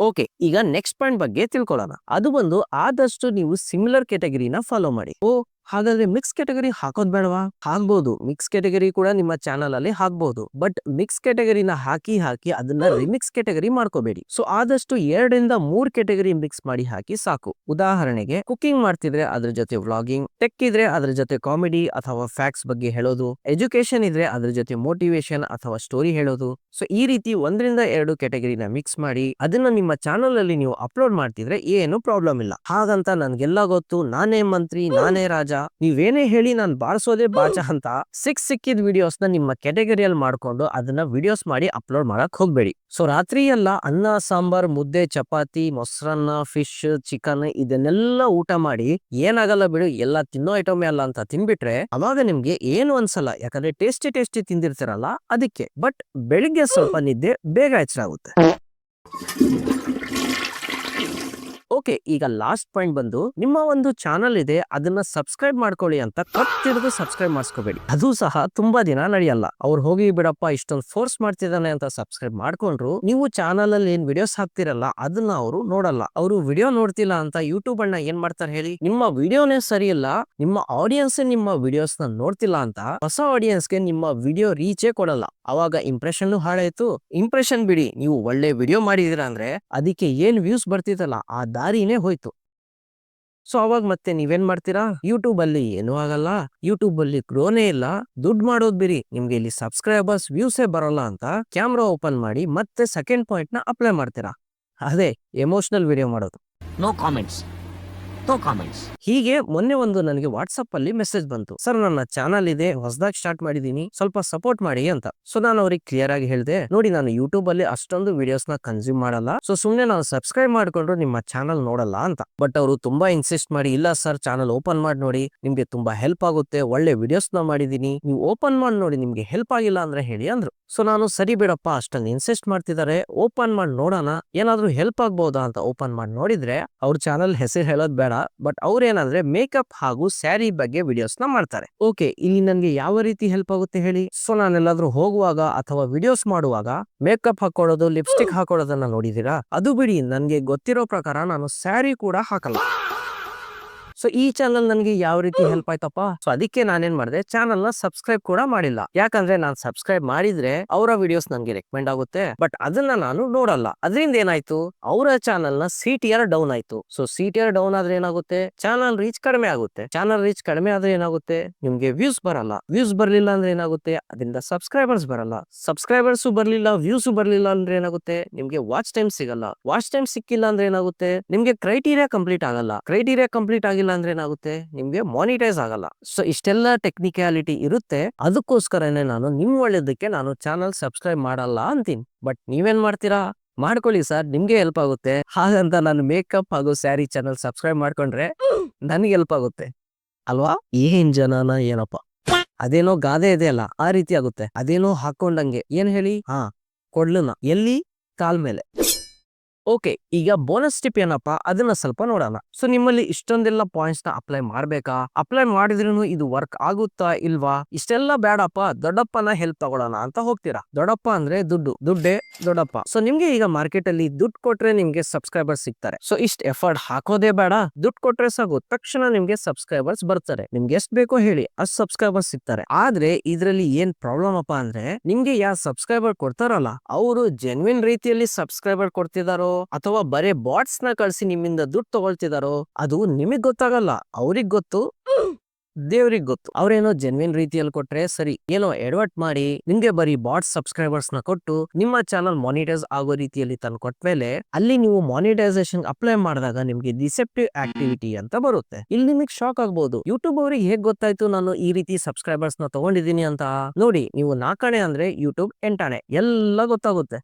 ಓಕೆ ಈಗ ನೆಕ್ಸ್ಟ್ ಪಾಯಿಂಟ್ ಬಗ್ಗೆ ತಿಳ್ಕೊಳ್ಳೋಣ. ಅದು ಬಂದು ಆದಷ್ಟು ನೀವು ಸಿಮಿಲರ್ ಕೆಟಗರಿನ ಫಾಲೋ ಮಾಡಿ. ಓ ಹಾಗಾದ್ರೆ ಮಿಕ್ಸ್ ಕ್ಯಾಟಗರಿ ಹಾಕೋದ್ ಬೇಡವಾ? ಹಾಕ್ಬೋದು. ಮಿಕ್ಸ್ ಕ್ಯಾಟಗರಿ ಕೂಡ ನಿಮ್ಮ ಚಾನಲ್ ಅಲ್ಲಿ ಹಾಕ್ಬಹುದು ಬಟ್ ಮಿಕ್ಸ್ ಕ್ಯಾಟಗರಿನ ಹಾಕಿ ಹಾಕಿ ಅದನ್ನ ರಿಮಿಕ್ಸ್ ಕ್ಯಾಟಗರಿ ಮಾಡ್ಕೋಬೇಡಿ. ಸೊ ಆದಷ್ಟು ಎರಡರಿಂದ ಮೂರ್ ಕ್ಯಾಟಗರಿ ಮಿಕ್ಸ್ ಮಾಡಿ ಹಾಕಿ ಸಾಕು. ಉದಾಹರಣೆಗೆ ಕುಕಿಂಗ್ ಮಾಡ್ತಿದ್ರೆ ಅದ್ರ ಜೊತೆ ವ್ಲಾಗಿಂಗ್ ಟೆಕ್ ಇದ್ರೆ ಅದ್ರ ಜೊತೆ ಕಾಮಿಡಿ ಅಥವಾ ಫ್ಯಾಕ್ಟ್ಸ್ ಬಗ್ಗೆ ಹೇಳೋದು ಎಜುಕೇಶನ್ ಇದ್ರೆ ಅದ್ರ ಜೊತೆ ಮೋಟಿವೇಶನ್ ಅಥವಾ ಸ್ಟೋರಿ ಹೇಳೋದು. ಸೊ ಈ ರೀತಿ ಒಂದರಿಂದ ಎರಡು ಕ್ಯಾಟಗರಿನ ಮಿಕ್ಸ್ ಮಾಡಿ ಅದನ್ನ ನಿಮ್ಮ ಚಾನಲ್ ಅಲ್ಲಿ ನೀವು ಅಪ್ಲೋಡ್ ಮಾಡ್ತಿದ್ರೆ ಏನು ಪ್ರಾಬ್ಲಮ್ ಇಲ್ಲ. ಹಾಗಂತ ನನ್ಗೆಲ್ಲ ಗೊತ್ತು. ನಾನೇ ಮಂತ್ರಿ ನಾನೇ ರಾಜ ನೀವೇನೇ ಹೇಳಿ ನಾನು ಬಾರಿಸೋದೇ ಬಾಚ ಅಂತ ಸಿಕ್ ಸಿಕ್ಕಿದ ವಿಡಿಯೋಸ್ನ ನಿಮ್ಮ ಕೆಟಗರಿಯಲ್ಲಿ ಮಾಡ್ಕೊಂಡು ಅದನ್ನ ವಿಡಿಯೋಸ್ ಮಾಡಿ ಅಪ್ಲೋಡ್ ಮಾಡಕ್ ಹೋಗ್ಬೇಡಿ. ಸೊ ರಾತ್ರಿ ಎಲ್ಲ ಅನ್ನ ಸಾಂಬಾರ್ ಮುದ್ದೆ ಚಪಾತಿ ಮೊಸರನ್ನ ಫಿಶ್ ಚಿಕನ್ ಇದನ್ನೆಲ್ಲ ಊಟ ಮಾಡಿ ಏನಾಗಲ್ಲ ಬಿಡು ಎಲ್ಲ ತಿನ್ನೋ ಐಟಮ್ ಅಲ್ಲ ಅಂತ ತಿನ್ಬಿಟ್ರೆ ಅವಾಗ ನಿಮ್ಗೆ ಏನು ಅನ್ಸಲ್ಲ. ಯಾಕಂದ್ರೆ ಟೇಸ್ಟಿ ಟೇಸ್ಟಿ ತಿಂದಿರ್ತೀರಲ್ಲ ಅದಕ್ಕೆ. ಬಟ್ ಬೆಳಿಗ್ಗೆ ಸ್ವಲ್ಪ ನಿದ್ದೆ ಬೇಗ ಎಚ್ಚರ ಆಗುತ್ತೆ ಓಕೆ, ಈಗ ಲಾಸ್ಟ್ ಪಾಯಿಂಟ್ ಬಂದು ನಿಮ್ಮ ಒಂದು ಚಾನಲ್ ಇದೆ, ಅದನ್ನ ಸಬ್ಸ್ಕ್ರೈಬ್ ಮಾಡ್ಕೊಳ್ಳಿ ಅಂತ ಕತ್ತಿಡಿದು ಸಬ್ಸ್ಕ್ರೈಬ್ ಮಾಡಿಸ್ಕೋಬೇಡಿ. ಅದು ಸಹ ತುಂಬಾ ದಿನ ನಡೆಯಲ್ಲ. ಅವ್ರು ಹೋಗಿ, ಬಿಡಪ್ಪ, ಇಷ್ಟೊಂದು ಫೋರ್ಸ್ ಮಾಡ್ತಿದ್ದಾನೆ ಅಂತ ಸಬ್ಸ್ಕ್ರೈಬ್ ಮಾಡ್ಕೊಂಡ್ರು, ನೀವು ಚಾನಲ್ ಅಲ್ಲಿ ಏನ್ ವಿಡಿಯೋಸ್ ಹಾಕ್ತಿರಲ್ಲ, ಅದನ್ನ ಅವರು ನೋಡಲ್ಲ. ಅವರು ವಿಡಿಯೋ ನೋಡ್ತಿಲ್ಲ ಅಂತ ಯೂಟ್ಯೂಬ್ ಅಣ್ಣ ಏನ್ ಮಾಡ್ತಾರೆ ಹೇಳಿ? ನಿಮ್ಮ ವಿಡಿಯೋನೇ ಸರಿ ಇಲ್ಲ, ನಿಮ್ಮ ಆಡಿಯನ್ಸ್ ನಿಮ್ಮ ವಿಡಿಯೋಸ್ ನೋಡ್ತಿಲ್ಲ ಅಂತ ಹೊಸ ಆಡಿಯನ್ಸ್ಗೆ ನಿಮ್ಮ ವಿಡಿಯೋ ರೀಚೇ ಕೊಡಲ್ಲ. ಅವಾಗ ಇಂಪ್ರೆಷನ್ ಹಾಳಾಯ್ತು. ಇಂಪ್ರೆಷನ್ ಬಿಡಿ, ನೀವು ಒಳ್ಳೆ ವಿಡಿಯೋ ಮಾಡಿದೀರ ಅಂದ್ರೆ ಅದಕ್ಕೆ ಏನ್ ವ್ಯೂಸ್ ಬರ್ತಿತ್ತಲ್ಲ, ಆ ದಾರಿನೇ ಹೋಯ್ತು. ಸೊ ಅವಾಗ ಮತ್ತೆ ನೀವೇನ್ ಮಾಡ್ತೀರಾ? ಯೂಟ್ಯೂಬ್ ಅಲ್ಲಿ ಏನೂ ಆಗಲ್ಲ. ಯೂಟ್ಯೂಬ್ ಅಲ್ಲಿ ಗ್ರೋನೇ ಇಲ್ಲ. ದುಡ್ಡು ಮಾಡೋದ್ ಬಿರಿ ನಿಮ್ಗೆ ಇಲ್ಲಿ ಸಬ್ಸ್ಕ್ರೈಬರ್ಸ್ ವ್ಯೂಸೇ ಬರಲ್ಲ ಅಂತ ಕ್ಯಾಮ್ರಾ ಓಪನ್ ಮಾಡಿ ಮತ್ತೆ ಸೆಕೆಂಡ್ ಪಾಯಿಂಟ್ನ ಅಪ್ಲೈ ಮಾಡ್ತೀರಾ. ಅದೇ ಎಮೋಷನಲ್ ವಿಡಿಯೋ ಮಾಡೋದು. No comments. No ಕಾಮೆಂಟ್ಸ್ ಹೀಗೆ ಮೊನ್ನೆ ಒಂದು ನನಗೆ ವಾಟ್ಸಪ್ ಅಲ್ಲಿ ಮೆಸೇಜ್ ಬಂತು. ಸರ್, ನನ್ನ ಚಾನಲ್ ಇದೆ, ಹೊಸದಾಗಿ ಸ್ಟಾರ್ಟ್ ಮಾಡಿದೀನಿ, ಸ್ವಲ್ಪ ಸಪೋರ್ಟ್ ಮಾಡಿ ಅಂತ. ಸೊ ನಾನು ಅವ್ರಿಗೆ ಕ್ಲಿಯರ್ ಆಗಿ ಹೇಳಿದೆ, ನೋಡಿ, ನಾನು ಯೂಟ್ಯೂಬ್ ಅಲ್ಲಿ ಅಷ್ಟೊಂದು ವಿಡಿಯೋಸ್ನ ಕನ್ಸ್ಯೂಮ್ ಮಾಡಲ್ಲ. ಸೊ ಸುಮ್ನೆ ನಾನು ಸಬ್ಸ್ಕ್ರೈಬ್ ಮಾಡ್ಕೊಂಡ್ರು ನಿಮ್ಮ ಚಾನಲ್ ನೋಡಲ್ಲ ಅಂತ. ಬಟ್ ಅವರು ತುಂಬಾ ಇನ್ಸಿಸ್ಟ್ ಮಾಡಿ, ಇಲ್ಲ ಸರ್ ಚಾನಲ್ ಓಪನ್ ಮಾಡಿ ನೋಡಿ, ನಿಮ್ಗೆ ತುಂಬಾ ಹೆಲ್ಪ್ ಆಗುತ್ತೆ, ಒಳ್ಳೆ ವಿಡಿಯೋಸ್ನ ಮಾಡಿದೀನಿ, ನೀವು ಓಪನ್ ಮಾಡಿ ನೋಡಿ, ನಿಮ್ಗೆ ಹೆಲ್ಪ್ ಆಗಿಲ್ಲ ಅಂದ್ರೆ ಹೇಳಿ ಅಂದ್ರು. ಸೊ ನಾನು, ಸರಿ ಬಿಡಪ್ಪ, ಅಷ್ಟೊಂದು ಇನ್ಸಿಸ್ಟ್ ಮಾಡ್ತಿದ್ದಾರೆ ಓಪನ್ ಮಾಡಿ ನೋಡೋಣ, ಏನಾದ್ರೂ ಹೆಲ್ಪ್ ಆಗ್ಬಹುದಾ ಅಂತ ಓಪನ್ ಮಾಡಿ ನೋಡಿದ್ರೆ, ಅವ್ರ ಚಾನಲ್ ಹೆಸರು ಹೇಳೋದ್ ಬೇಡ. ಬಟ್ ಅವ್ರೇನಾದ್ರೆ ಮೇಕಪ್ ಹಾಗೂ ಸ್ಯಾರಿ ಬಗ್ಗೆ ವಿಡಿಯೋಸ್ನ ಮಾಡ್ತಾರೆ. ಓಕೆ, ಇಲ್ಲಿ ನನ್ಗೆ ಯಾವ ರೀತಿ ಹೆಲ್ಪ್ ಆಗುತ್ತೆ ಹೇಳಿ? ಸೊ, ನಾನೆಲ್ಲಾದ್ರೂ ಹೋಗುವಾಗ ಅಥವಾ ವಿಡಿಯೋಸ್ ಮಾಡುವಾಗ ಮೇಕಪ್ ಹಾಕೊಳ್ಳೋದು ಲಿಪ್ಸ್ಟಿಕ್ ಹಾಕೊಳ್ಳೋದನ್ನ ನೋಡಿದೀರಾ ಅದು ಬಿಡಿ, ನನ್ಗೆ ಗೊತ್ತಿರೋ ಪ್ರಕಾರ ನಾನು ಸ್ಯಾರಿ ಕೂಡ ಹಾಕಲ್ಲ. ಸೊ ಈ ಚಾನಲ್ ನನಗೆ ಯಾವ ರೀತಿ ಹೆಲ್ಪ್ ಆಯ್ತಪ್ಪ? ಸೊ ಅದಕ್ಕೆ ನಾನೇನ್ ಮಾಡಿದೆ? ಚಾನಲ್ನ ಸಬ್ಸ್ಕ್ರೈಬ್ ಕೂಡ ಮಾಡಿಲ್ಲ. ಯಾಕಂದ್ರೆ ನಾನು ಸಬ್ಸ್ಕ್ರೈಬ್ ಮಾಡಿದ್ರೆ ಅವರ ವಿಡಿಯೋಸ್ ನನಗೆ ರೆಕಮೆಂಡ್ ಆಗುತ್ತೆ. ಬಟ್ ಅದನ್ನ ನಾನು ನೋಡಲ್ಲ. ಅದರಿಂದ ಏನಾಯ್ತು? ಅವರ ಚಾನಲ್ನ ಸಿ ಟಿಯರ್ ಡೌನ್ ಆಯ್ತು. ಸೊ ಸಿ ಟಿಯರ್ ಡೌನ್ ಆದ್ರೆ ಏನಾಗುತ್ತೆ? ಚಾನಲ್ ರೀಚ್ ಕಡಿಮೆ ಆಗುತ್ತೆ. ಚಾನಲ್ ರೀಚ್ ಕಡಿಮೆ ಆದ್ರೆ ಏನಾಗುತ್ತೆ? ನಿಮ್ಗೆ ವ್ಯೂಸ್ ಬರಲ್ಲ. ವ್ಯೂಸ್ ಬರ್ಲಿಲ್ಲ ಅಂದ್ರೆ ಏನಾಗುತ್ತೆ? ಅದರಿಂದ ಸಬ್ಸ್ಕ್ರೈಬರ್ಸ್ ಬರಲ್ಲ. ಸಬ್ಸ್ಕ್ರೈಬರ್ಸ್ ಬರ್ಲಿಲ್ಲ ವ್ಯೂಸ್ ಬರ್ಲಿಲ್ಲ ಅಂದ್ರೆ ಏನಾಗುತ್ತೆ? ನಿಮ್ಗೆ ವಾಚ್ ಟೈಮ್ ಸಿಗಲ್ಲ. ವಾಚ್ ಟೈಮ್ ಸಿಕ್ಕಿಲ್ಲ ಅಂದ್ರೆ ಏನಾಗುತ್ತೆ? ನಿಮ್ಗೆ ಕ್ರೈಟೀರಿಯಾ ಕಂಪ್ಲೀಟ್ ಆಗಲ್ಲ. ಕ್ರೈಟೀರಿಯಾ ಕಂಪ್ಲೀಟ್ ಆಗಿಲ್ಲ ಅಂದ್ರೆ ಏನಾಗುತ್ತೆ? ನಿಮ್ಗೆ ಮಾನಿಟೈಸ್ ಆಗಲ್ಲ. ಸೊ ಇಷ್ಟೆಲ್ಲ ಟೆಕ್ನಿಕ್ಯಾಲಿಟಿ ಇರುತ್ತೆ. ಅದಕ್ಕೋಸ್ಕರನೇ ನಾನು ನಿಮ್ ಒಳ್ಳೇದಕ್ಕೆ ನಾನು ಚಾನಲ್ ಸಬ್ಸ್ಕ್ರೈಬ್ ಮಾಡಲ್ಲ ಅಂತೀನಿ. ಬಟ್ ನೀವೇನ್ ಮಾಡ್ತೀರಾ? ಮಾಡ್ಕೊಳ್ಳಿ ಸರ್, ನಿಮ್ಗೆ ಹೆಲ್ಪ್ ಆಗುತ್ತೆ. ಹಾಗಂತ ನಾನು ಮೇಕಪ್ ಹಾಗೂ ಸ್ಯಾರಿ ಚಾನಲ್ ಸಬ್ಸ್ಕ್ರೈಬ್ ಮಾಡ್ಕೊಂಡ್ರೆ ನನಗೆ ಹೆಲ್ಪ್ ಆಗುತ್ತೆ. ಅಲ್ವಾ? ಏನ್ ಜನನ ಏನಪ್ಪ? ಅದೇನೋ ಗಾದೆ ಇದೆ ಅಲ್ಲ, ಆ ರೀತಿ ಆಗುತ್ತೆ. ಅದೇನೋ ಹಾಕೊಂಡಂಗೆ ಏನ್ ಹೇಳಿ? ಹಾ ಕೊಡ್ಲನ ಎಲ್ಲಿ? ಕಾಲ್ ಮೇಲೆ. ಓಕೆ ಈಗ ಬೋನಸ್ ಟಿಪ್ ಏನಪ್ಪಾ? ಅದನ್ನ ಸ್ವಲ್ಪ ನೋಡೋಣ. ಸೊ ನಿಮ್ಮಲ್ಲಿ ಇಷ್ಟೊಂದೆಲ್ಲ ಪಾಯಿಂಟ್ಸ್ನ ಅಪ್ಲೈ ಮಾಡ್ಬೇಕಾ? ಅಪ್ಲೈ ಮಾಡಿದ್ರೂ ಇದು ವರ್ಕ್ ಆಗುತ್ತಾ ಇಲ್ವಾ? ಇಷ್ಟೆಲ್ಲ ಬೇಡಪ್ಪ ದೊಡ್ಡಪ್ಪನ ಹೆಲ್ಪ್ ತಗೊಳ್ಳೋಣ ಅಂತ ಹೋಗ್ತೀರಾ? ದೊಡ್ಡಪ್ಪ ಅಂದ್ರೆ ದುಡ್ಡು. ದುಡ್ಡೇ ದೊಡ್ಡಪ್ಪ. ಸೊ ನಿಮ್ಗೆ ಈಗ ಮಾರ್ಕೆಟ್ ಅಲ್ಲಿ ದುಡ್ಡು ಕೊಟ್ರೆ ನಿಮ್ಗೆ ಸಬ್ಸ್ಕ್ರೈಬರ್ಸ್ ಸಿಗ್ತಾರೆ. ಸೊ ಇಷ್ಟ ಎಫರ್ಟ್ ಹಾಕೋದೇ ಬೇಡ. ದುಡ್ಡು ಕೊಟ್ರೆ ಸಾಕು. ತಕ್ಷಣ ನಿಮ್ಗೆ ಸಬ್ಸ್ಕ್ರೈಬರ್ಸ್ ಬರ್ತಾರೆ ನಿಮ್ಗೆ ಎಷ್ಟ್ ಬೇಕೋ ಹೇಳಿ ಅಷ್ಟ್ ಸಬ್ಸ್ಕ್ರೈಬರ್ಸ್ ಸಿಗ್ತಾರೆ. ಆದ್ರೆ ಇದ್ರಲ್ಲಿ ಏನ್ ಪ್ರಾಬ್ಲಮ್ ಅಪ್ಪ ಅಂದ್ರೆ, ನಿಮ್ಗೆ ಯಾರು ಸಬ್ಸ್ಕ್ರೈಬರ್ ಕೊಡ್ತಾರಲ್ಲ, ಅವರು ಜೆನ್ವಿನ್ ರೀತಿಯಲ್ಲಿ ಸಬ್ಸ್ಕ್ರೈಬರ್ ಕೊಡ್ತಿದಾರೋ ಅಥವಾ ಬರೇ ಬಾಟ್ಸ್ನ ಕಳ್ಸಿ ನಿಮ್ಮಿಂದ ದುಡ್ಡು ತಗೊಳ್ತಿದಾರೋ, ಅದು ನಿಮಗ್ ಗೊತ್ತಾಗಲ್ಲ. ಅವ್ರಿಗ್ ಗೊತ್ತು, ದೇವ್ರಿಗೆ ಗೊತ್ತು. ಅವ್ರೇನೋ ಜೆನ್ವಿನ್ ರೀತಿಯಲ್ಲಿ ಕೊಟ್ರೆ ಸರಿ. ಏನೋ ಎಡವಟ್ ಮಾಡಿ, ನಿಮ್ಗೆ ಬರೀ ಬಾಟ್ ಸಬ್ಸ್ಕ್ರೈಬರ್ಸ್ನ ಕೊಟ್ಟು, ನಿಮ್ಮ ಚಾನಲ್ ಮಾನಿಟೈಸ್ ಆಗೋ ರೀತಿಯಲ್ಲಿ ತಂದು ಕೊಟ್ಮೇಲೆ, ಅಲ್ಲಿ ನೀವು ಮಾನಿಟೈಸೇಷನ್ ಅಪ್ಲೈ ಮಾಡಿದಾಗ ನಿಮ್ಗೆ ಡಿಸೆಪ್ಟಿವ್ ಆಕ್ಟಿವಿಟಿ ಅಂತ ಬರುತ್ತೆ. ಇಲ್ಲಿ ನಿಮಗೆ ಶಾಕ್ ಆಗ್ಬಹುದು ಯೂಟ್ಯೂಬ್ ಅವ್ರಿಗೆ ಹೇಗ್ ಗೊತ್ತಾಯ್ತು ನಾನು ಈ ರೀತಿ ಸಬ್ಸ್ಕ್ರೈಬರ್ಸ್ನ ತಗೊಂಡಿದ್ದೀನಿ ಅಂತ? ನೋಡಿ, ನೀವು ನಾಲ್ಕಣೆ ಅಂದ್ರೆ ಯೂಟ್ಯೂಬ್ ಎಂಟಾಣೆ. ಎಲ್ಲ ಗೊತ್ತಾಗುತ್ತೆ.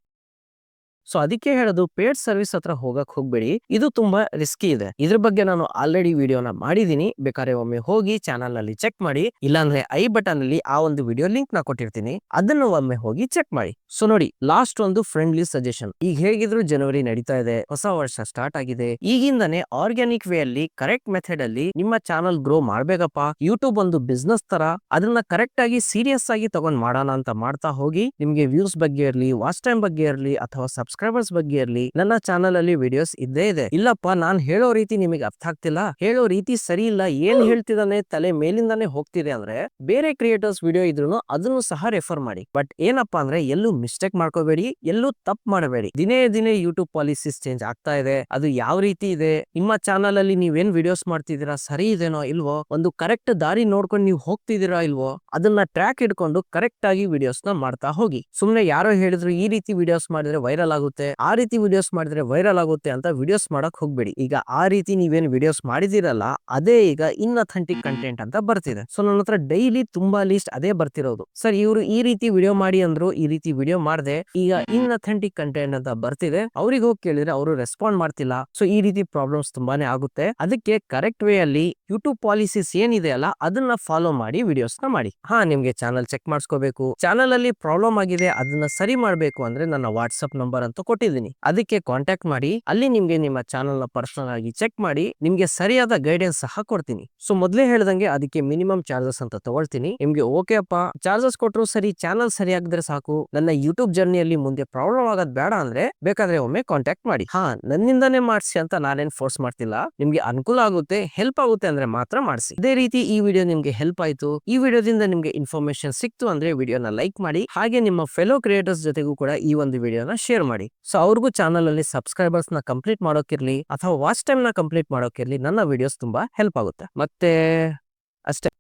ಸೊ ಅದಕ್ಕೆ ಹೇಳೋದು ಪೇಡ್ ಸರ್ವಿಸ್ ಹತ್ರ ಹೋಗಕ್ ಹೋಗ್ಬೇಡಿ. ಇದು ತುಂಬಾ ರಿಸ್ಕಿ ಇದೆ. ಇದ್ರ ಬಗ್ಗೆ ನಾನು ಆಲ್ರೆಡಿ ವಿಡಿಯೋನ ಮಾಡಿದೀನಿ ಬೇಕಾದ್ರೆ ಒಮ್ಮೆ ಹೋಗಿ ಚಾನಲ್ನಲ್ಲಿ ಚೆಕ್ ಮಾಡಿ. ಇಲ್ಲಾಂದ್ರೆ ಐ ಬಟನ್ ಅಲ್ಲಿ ಆ ಒಂದು ವಿಡಿಯೋ ಲಿಂಕ್ನ ಕೊಟ್ಟಿರ್ತೀನಿ. ಅದನ್ನ ಒಮ್ಮೆ ಹೋಗಿ ಚೆಕ್ ಮಾಡಿ. ಸೊ ನೋಡಿ, ಲಾಸ್ಟ್ ಒಂದು ಫ್ರೆಂಡ್ಲಿ ಸಜೆಷನ್. ಈಗ ಹೇಗಿದ್ರು ಜನವರಿ ನಡೀತಾ ಇದೆ. ಹೊಸ ವರ್ಷ ಸ್ಟಾರ್ಟ್ ಆಗಿದೆ. ಈಗಿಂದನೇ ಆರ್ಗ್ಯಾನಿಕ್ ವೇ ಅಲ್ಲಿ ಕರೆಕ್ಟ್ ಮೆಥಡ್ ಅಲ್ಲಿ ನಿಮ್ಮ ಚಾನಲ್ ಗ್ರೋ ಮಾಡ್ಬೇಕಪ್ಪ. ಯೂಟ್ಯೂಬ್ ಒಂದು ಬಿಸ್ನೆಸ್ ತರ. ಅದನ್ನ ಕರೆಕ್ಟ್ ಆಗಿ ಸೀರಿಯಸ್ ಆಗಿ ತಗೊಂಡ್ ಮಾಡೋಣ ಅಂತ ಮಾಡ್ತಾ ಹೋಗಿ. ನಿಮ್ಗೆ ವ್ಯೂಸ್ ಬಗ್ಗೆ ಇರಲಿ, ವಾಚ್ ಟೈಮ್ ಬಗ್ಗೆ ಇರಲಿ, ಅಥವಾ ಸಬ್ಸ್ಕ್ರೈಬ್ ಸಬ್ಸ್ಕ್ರೈಬರ್ಸ್ ಬಗ್ಗೆ ಇರ್ಲಿ ನನ್ನ ಚಾನಲ್ ಅಲ್ಲಿ ವಿಡಿಯೋಸ್ ಇದ್ದೇ ಇದೆ. ಇಲ್ಲಪ್ಪ ನಾನ್ ಹೇಳೋ ರೀತಿ ನಿಮಗೆ ಅರ್ಥ ಆಗ್ತಿಲ್ಲ. ಹೇಳೋ ರೀತಿ ಸರಿ ಇಲ್ಲ ಏನ್ ಹೇಳ್ತಿದಾನೆ ತಲೆ ಮೇಲಿಂದಾನೆ ಹೋಗ್ತಿದೆ ಅಂದ್ರೆ ಬೇರೆ ಕ್ರಿಯೇಟರ್ಸ್ ವಿಡಿಯೋ ಇದ್ರು ಅದನ್ನು ಸಹ ರೆಫರ್ ಮಾಡಿ. ಬಟ್ ಏನಪ್ಪಾ ಅಂದ್ರೆ ಎಲ್ಲೂ ಮಿಸ್ಟೇಕ್ ಮಾಡ್ಕೋಬೇಡಿ ಎಲ್ಲೂ ತಪ್ಪು ಮಾಡಬೇಡಿ. ದಿನೇ ದಿನೇ ಯೂಟ್ಯೂಬ್ ಪಾಲಿಸೀಸ್ ಚೇಂಜ್ ಆಗ್ತಾ ಇದೆ ಅದು ಯಾವ ರೀತಿ ಇದೆ ನಿಮ್ಮ ಚಾನಲ್ ಅಲ್ಲಿ ನೀವೇನ್ ವಿಡಿಯೋಸ್ ಮಾಡ್ತಿದ್ದೀರಾ ಸರಿ ಇದೇನೋ ಇಲ್ವೋ ಒಂದು ಕರೆಕ್ಟ್ ದಾರಿ ನೋಡ್ಕೊಂಡು ನೀವು ಹೋಗ್ತಿದ್ದೀರಾ ಇಲ್ವೋ ಅದನ್ನ ಟ್ರ್ಯಾಕ್ ಇಟ್ಕೊಂಡು ಕರೆಕ್ಟ್ ಆಗಿ ವಿಡಿಯೋಸ್ನ ಮಾಡ್ತಾ ಹೋಗಿ. ಸುಮ್ನೆ ಯಾರೋ ಹೇಳಿದ್ರು ಈ ರೀತಿ ವಿಡಿಯೋಸ್ ಮಾಡಿದ್ರೆ ವೈರಲ್ ಆಗುತ್ತೆ ಆ ರೀತಿ ವಿಡಿಯೋಸ್ ಮಾಡಿದ್ರೆ ವೈರಲ್ ಆಗುತ್ತೆ ಅಂತ ವಿಡಿಯೋಸ್ ಮಾಡಕ್ ಹೋಗ್ಬೇಡಿ. ಈಗ ಆ ರೀತಿ ನೀವೇನ್ ವಿಡಿಯೋಸ್ ಮಾಡಿದಿರಲ್ಲ ಅದೇ ಈಗ ಇನ್ ಇನ್ಅಥೆಂಟಿಕ್ ಕಂಟೆಂಟ್ ಅಂತ ಬರ್ತಿದೆ. ಸೊ ನನ್ನ ಹತ್ರ ಡೈಲಿ ತುಂಬಾ ಲೀಸ್ಟ್ ಅದೇ ಬರ್ತಿರೋದು. ಸರ್ ಇವರು ಈ ರೀತಿ ವಿಡಿಯೋ ಮಾಡಿ ಅಂದ್ರು ಈ ರೀತಿ ವಿಡಿಯೋ ಮಾಡಿದೆ ಈಗ ಇನ್ ಇನ್ಅಥೆಂಟಿಕ್ ಕಂಟೆಂಟ್ ಅಂತ ಬರ್ತಿದೆ ಅವ್ರಿಗೆ ಹೋಗಿ ಕೇಳಿದ್ರೆ ಅವರು ರೆಸ್ಪಾಂಡ್ ಮಾಡ್ತಿಲ್ಲ. ಸೊ ಈ ರೀತಿ ಪ್ರಾಬ್ಲಮ್ಸ್ ತುಂಬಾನೇ ಆಗುತ್ತೆ. ಅದಕ್ಕೆ ಕರೆಕ್ಟ್ ವೇ ಅಲ್ಲಿ ಯೂಟ್ಯೂಬ್ ಪಾಲಿಸೀಸ್ ಏನಿದೆ ಅಲ್ಲ ಅದನ್ನ ಫಾಲೋ ಮಾಡಿ ವಿಡಿಯೋಸ್ನ ಮಾಡಿ. ಹಾ ನಿಮ್ಗೆ ಚಾನಲ್ ಚೆಕ್ ಮಾಡಿಸ್ಕೋಬೇಕು. ಚಾನಲ್ ಅಲ್ಲಿ ಪ್ರಾಬ್ಲಮ್ ಆಗಿದೆ ಅದನ್ನ ಸರಿ ಮಾಡಬೇಕು ಅಂದ್ರೆ ನನ್ನ ವಾಟ್ಸ್ಆಪ್ ನಂಬರ್ ಅಂತ ಕೊಟ್ಟಿದ್ದೀನಿ. ಅದಕ್ಕೆ ಕಾಂಟ್ಯಾಕ್ಟ್ ಮಾಡಿ, ಅಲ್ಲಿ ನಿಮ್ಗೆ ನಿಮ್ಮ ಚಾನಲ್ನ ಪರ್ಸನಲ್ ಆಗಿ ಚೆಕ್ ಮಾಡಿ, ನಿಮ್ಗೆ ಸರಿಯಾದ ಗೈಡೆನ್ಸ್ ಸಹ ಕೊಡ್ತೀನಿ. ಸೊ ಮೊದ್ಲೇ ಹೇಳ್ದಂಗೆ ಅದಕ್ಕೆ ಮಿನಿಮಮ್ ಚಾರ್ಜಸ್ ಅಂತ ತಗೊಳ್ತೀನಿ. ನಿಮ್ಗೆ ಓಕೆ ಅಪ್ಪ. ಚಾರ್ಜಸ್ ಕೊಟ್ಟರು ಸರಿ ಚಾನಲ್ ಸರಿಯಾಗಿದ್ರೆ ಸಾಕು. ನನ್ನ ಯೂಟ್ಯೂಬ್ ಜರ್ನಿಯಲ್ಲಿ ಮುಂದೆ ಪ್ರಾಬ್ಲಮ್ ಆಗೋದ್ ಬೇಡ ಅಂದ್ರೆ, ಬೇಕಾದ್ರೆ ಒಮ್ಮೆ ಕಾಂಟ್ಯಾಕ್ಟ್ ಮಾಡಿ. ಹಾ, ನನ್ನಿಂದಾನೇ ಮಾಡಿಸಿ ಅಂತ ನಾನೇನ್ ಫೋರ್ಸ್ ಮಾಡ್ತಿಲ್ಲ. ನಿಮ್ಗೆ ಅನುಕೂಲ ಆಗುತ್ತೆ ಹೆಲ್ಪ್ ಆಗುತ್ತೆ ಅಂದ್ರೆ ಮಾತ್ರ ಮಾಡಿಸಿ. ಇದೇ ರೀತಿ ಈ ವಿಡಿಯೋ ನಿಮ್ಗೆ ಹೆಲ್ಪ್ ಆಯ್ತು. ಈ ವಿಡಿಯೋದಿಂದ ನಿಮ್ಗೆ ಇನ್ಫಾರ್ಮೇಶನ್ ಸಿಕ್ತು ಅಂದ್ರೆ ವಿಡಿಯೋನ ಲೈಕ್ ಮಾಡಿ. ಹಾಗೆ ನಿಮ್ಮ ಫೆಲೋ ಕ್ರಿಯೇಟರ್ಸ್ ಜೊತೆಗೂ ಕೂಡ ಈ ಒಂದು ವಿಡಿಯೋನ ಶೇರ್ ಮಾಡಿ ಸೊ, ಅವ್ರಿಗೂ ಚಾನಲ್ ಅಲ್ಲಿ ಸಬ್ಸ್ಕ್ರೈಬರ್ಸ್ನ ಕಂಪ್ಲೀಟ್ ಮಾಡೋಕಿರ್ಲಿ ಅಥವಾ ವಾಚ್ ಟೈಮ್ನ ಕಂಪ್ಲೀಟ್ ಮಾಡೋಕಿರ್ಲಿ ನನ್ನ ವಿಡಿಯೋಸ್ ತುಂಬಾ ಹೆಲ್ಪ್ ಆಗುತ್ತೆ. ಮತ್ತೆ ಅಷ್ಟೇ.